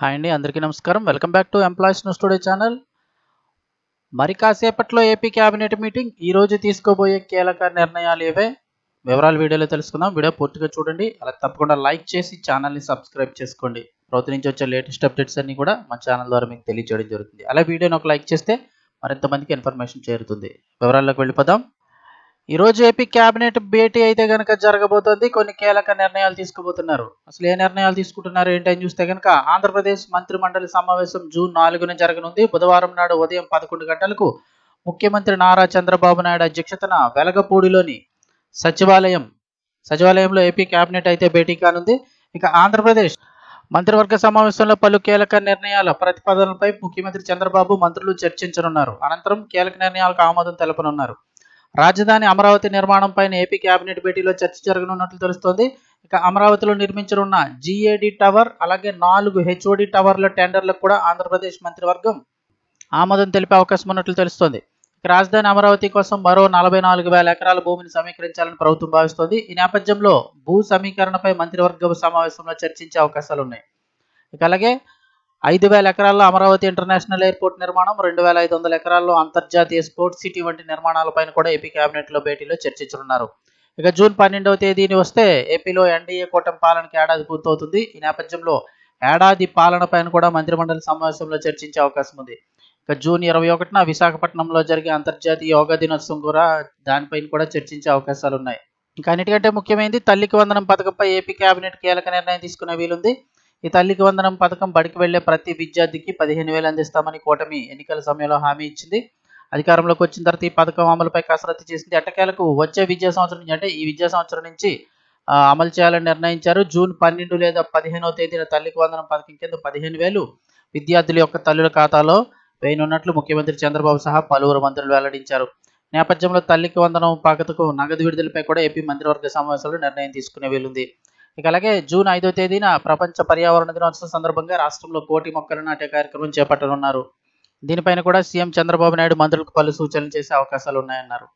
Hi అండి అందరికీ నమస్కారం. Welcome back to employees news today channel. మరి కాసేపట్లో ఏపీ క్యాబినెట్ మీటింగ్ ఈ రోజు తీసుకోబోయే కీలక నిర్ణయాలు ఏవే? వివరాలు వీడియోలో తెలుసుకుందాం. వీడియో పూర్తిగా చూడండి. అలా తప్పకుండా లైక్ చేసి ఛానల్ని సబ్స్క్రైబ్ చేసుకోండి. ప్రభుత్వం నుంచి వచ్చే లేటెస్ట్ అప్డేట్స్ అన్ని కూడా మా ఛానల్ ద్వారా మీకు తెలియజేయడం జరుగుతుంది. అలా వీడియోని ఒక లైక్ చేస్తే మరింతమందికి ఇన్ఫర్మేషన్ చేరుతుంది. వివరాల్లోకి వెళ్ళిపోదాం. ఈరోజు ఏపీ కేబినెట్ భేటీ అయితే కనుక జరగబోతోంది. కొన్ని కీలక నిర్ణయాలు తీసుకోబోతున్నారు. అసలు ఏ నిర్ణయాలు తీసుకుంటున్నారు ఏంటని చూస్తే కనుక ఆంధ్రప్రదేశ్ మంత్రి మండలి సమావేశం జూన్ నాలుగున జరగనుంది. బుధవారం నాడు ఉదయం పదకొండు గంటలకు ముఖ్యమంత్రి నారా చంద్రబాబు నాయుడు అధ్యక్షతన వెలగపూడిలోని సచివాలయం సచివాలయంలో ఏపీ కేబినెట్ అయితే భేటీ కానుంది. ఇక ఆంధ్రప్రదేశ్ మంత్రివర్గ సమావేశంలో పలు కీలక నిర్ణయాల ప్రతిపాదనలపై ముఖ్యమంత్రి చంద్రబాబు మంత్రులు చర్చించనున్నారు. అనంతరం కీలక నిర్ణయాలకు ఆమోదం తెలపనున్నారు. రాజధాని అమరావతి నిర్మాణం పైన ఏపీ కేబినెట్ భేటీలో చర్చ జరగనున్నట్లు తెలుస్తోంది. ఇక అమరావతిలో నిర్మించనున్న జిఏడి టవర్ అలాగే నాలుగు హెచ్ఓడి టవర్ల టెండర్లకు కూడా ఆంధ్రప్రదేశ్ మంత్రివర్గం ఆమోదం తెలిపే అవకాశం ఉన్నట్లు తెలుస్తోంది. రాజధాని అమరావతి కోసం మరో నలభై నాలుగు వేల ఎకరాల భూమిని సమీకరించాలని ప్రభుత్వం భావిస్తోంది. ఈ నేపథ్యంలో భూ సమీకరణపై మంత్రివర్గ సమావేశంలో చర్చించే అవకాశాలు ఉన్నాయి ఇక అలాగే ఐదు వేల ఎకరాల్లో అమరావతి ఇంటర్నేషనల్ ఎయిర్పోర్ట్ నిర్మాణం రెండు వేల ఐదు వందల ఎకరాల్లో అంతర్జాతీయ స్పోర్ట్స్ సిటీ వంటి నిర్మాణాలపైన కూడా ఏపీ కేబినెట్లో భేటీలో చర్చించనున్నారు. ఇక జూన్ పన్నెండవ తేదీని వస్తే ఏపీలో ఎన్డీఏ కూటమి పాలనకి ఏడాది పూర్తవుతుంది. ఈ నేపథ్యంలో ఏడాది పాలన పైన కూడా మంత్రిమండలి సమావేశంలో చర్చించే అవకాశం ఉంది. ఇక జూన్ ఇరవై ఒకటిన విశాఖపట్నంలో జరిగే అంతర్జాతీయ యోగా దినోత్సవం కూడా దానిపైన కూడా చర్చించే అవకాశాలు ఉన్నాయి ఇంకా అన్నిటికంటే ముఖ్యమైనది తల్లికి వందనం పథకంపై ఏపీ కేబినెట్ కీలక నిర్ణయం తీసుకునే వీలుంది. ఈ తల్లికి వందనం పథకం బడికి వెళ్ళే ప్రతి విద్యార్థికి పదిహేను వేలు అందిస్తామని కూటమి ఎన్నికల సమయంలో హామీ ఇచ్చింది. అధికారంలోకి వచ్చిన తర్వాత ఈ పథకం అమలుపై కసరత్తు చేసింది. ఎట్టకేలకు వచ్చే విద్యా సంవత్సరం నుంచి అంటే ఈ విద్యా సంవత్సరం నుంచి అమలు చేయాలని నిర్ణయించారు. జూన్ పన్నెండు లేదా పదిహేనవ తేదీన తల్లికి వందనం పథకం కింద పదిహేను వేలు విద్యార్థుల యొక్క తల్లుల ఖాతాలో వేయనున్నట్లు ముఖ్యమంత్రి చంద్రబాబు సహా పలువురు మంత్రులు వెల్లడించారు. నేపథ్యంలో తల్లికి వందనం పథకం నగదు విడుదలపై కూడా ఏపీ మంత్రివర్గ సమావేశంలో నిర్ణయం తీసుకునే వీలుంది. ఇక అలాగే జూన్ ఐదో తేదీన ప్రపంచ పర్యావరణ దినోత్సవం సందర్భంగా రాష్ట్రంలో కోటి మొక్కలు నాటే కార్యక్రమం చేపట్టనున్నారు. దీనిపైన కూడా సీఎం చంద్రబాబు నాయుడు మంత్రులకు పలు సూచనలు చేసే అవకాశాలు ఉన్నాయన్నారు